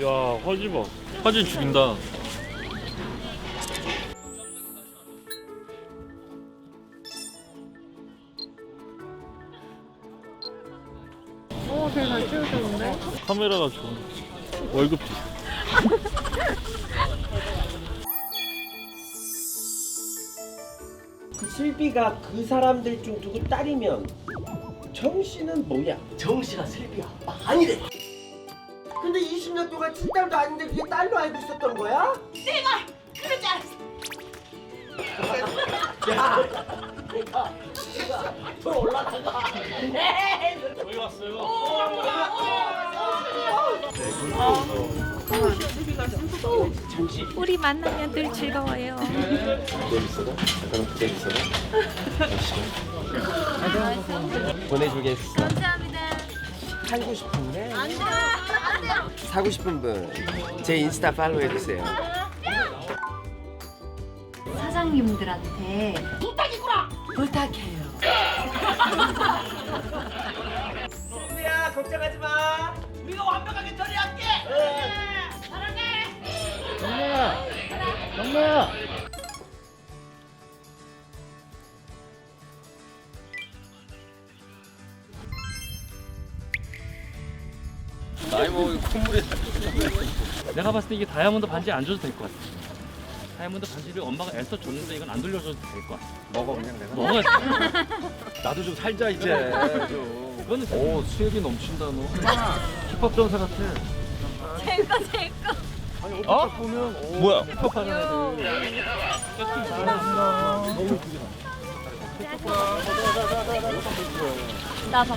야 화질 봐 화질 죽인다 오, 되게 잘 찍으셨는데? 카메라가 좋아 월급 주그 슬비가 그 사람들 중 누구 딸이면 정 씨는 뭐야? 정 씨가 슬비 아빠 아니래. 근데 20년 동안 친딸도 아닌데 그게 딸로 알고 있었던 거야? 그러지 않았어. 더 올라가가. 여기 왔어요 잠시 우리 만나면 늘 즐거워요. 보내주겠어 감사합니다. 살고 싶은 데. 사고 싶은 분 제 인스타 팔로우 해주세요. 사장님들한테 부탁해요. 슬비야 걱정하지 마. 우리가 완벽하게 처리할게. 나이 먹으 면 콧물이 내가 봤을 때 이게 다이아몬드 반지 안 줘도 될 것 같아 다이아몬드 반지를 엄마가 애써 줬는데 이건 안 돌려줘도 될 것 같아 먹어 그냥 내가. 먹어야 나도 좀 살자 이제. 좀. 이거는 오 수액이 넘친다 너 힙합 전사 같아 제거 제거. 어? 보면 오, 뭐야? 힙합 하는 애들 나 봐봐.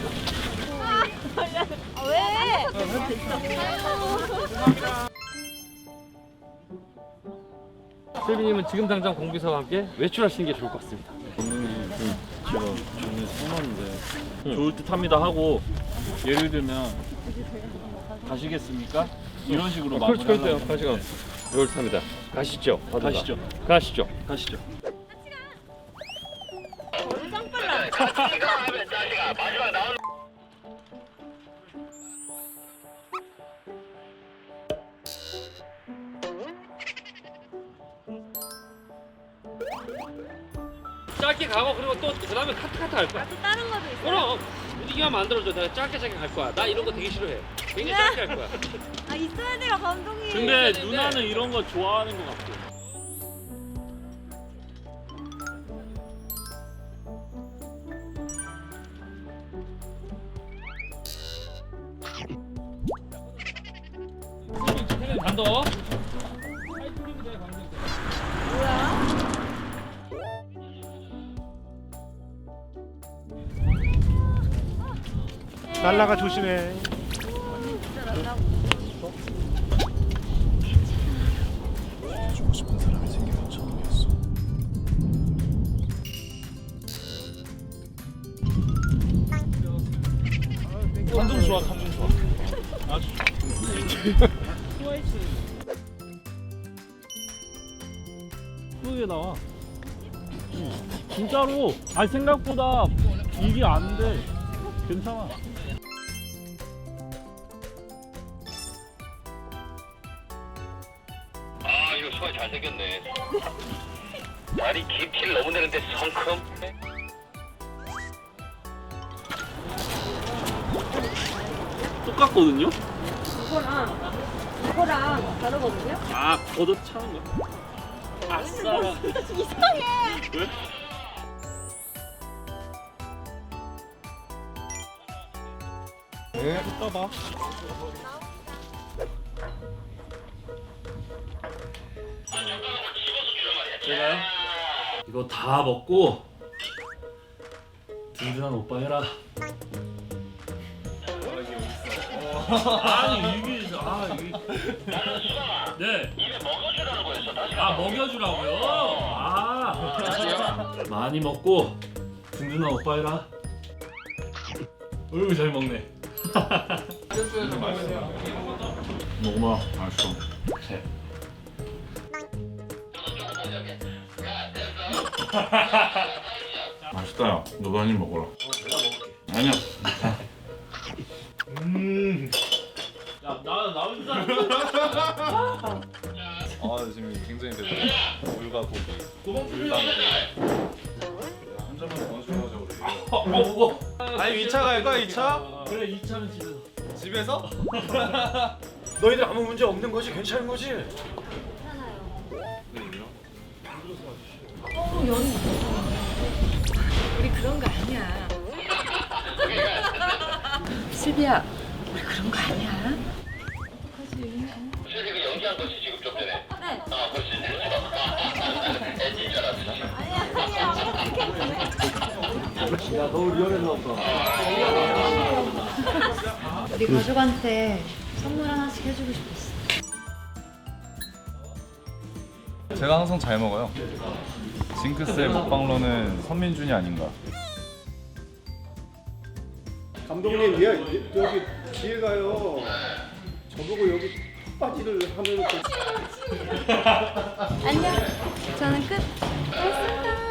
아, 왜? 슬비님은 지금 당장 공비서와 함께 외출하시는 게 좋을 것 같습니다 제가 전에 써놨는데 좋을 듯 합니다 하고 예를 들면 가시겠습니까? 이런 식으로 그렇죠 마무리하려고 그렇죠 가시죠 옳답니다 가시죠 하든가. 가시죠. 가시죠 가시죠. 짧게 가고 그리고 또 그 다음에 카트 카트 갈 거야 또 다른 것도 있어. 그럼 분위기만 만들어줘 내가 짧게 짧게 갈 거야 나 이런 거 되게 싫어해 굉장히 짧게 할 거야 아 있어야 돼요 감독님. 근데 누나는 이런 거 좋아하는 것 같아. 반더 날라가 조심해. 예쁘게 나와. 진짜로 아니 생각보다 이게 안 돼 괜찮아 아 이거 수아 잘생겼네 다리 깊이를 너무 내는데 성큼 똑같거든요? 이거랑 이거랑 다르거든요. 아, 걷어 차는 거야? 아싸. 이상해. 왜? 네. 떠봐. 제가요? 이거 다 먹고 든든한 오빠 해라. 아니 이게 아 이게 네. 아 먹여주라고요? 아 많이 먹고 든든한 오빠 해라 어이구 잘 먹네 먹어봐 맛있어 셋 맛있다 야 너도 한입 먹어라 아니야 야나줄 알았어. 아 지금 굉장히 되죠. 물과 고기. 물당. 한 잔만 더 마셔보자 우리. 어, 무거. 아니 2차 갈까 2차? 그래 2차는 집에서. 집에서? 너희들 아무 문제 없는 거지? 괜찮은 거지? 우리 그런 거 아니야. 슬비야, 우리 그런 거 아니야. 그 연기한 것이 지금 좀 전에. 네. 아, 훨씬 애진 줄 알았어. 아니야 아니야. 야 너무 리얼했나 보다. 우리 가족한테 선물 하나씩 해주고 싶었어. 제가 항상 잘 먹어요. 징크스의 먹방로는 선민준이 아닌가. 감독님, 얘 여기 뒤에 가요. 저보고 여기 턱받이를 하면 그 안녕. 저는 끝.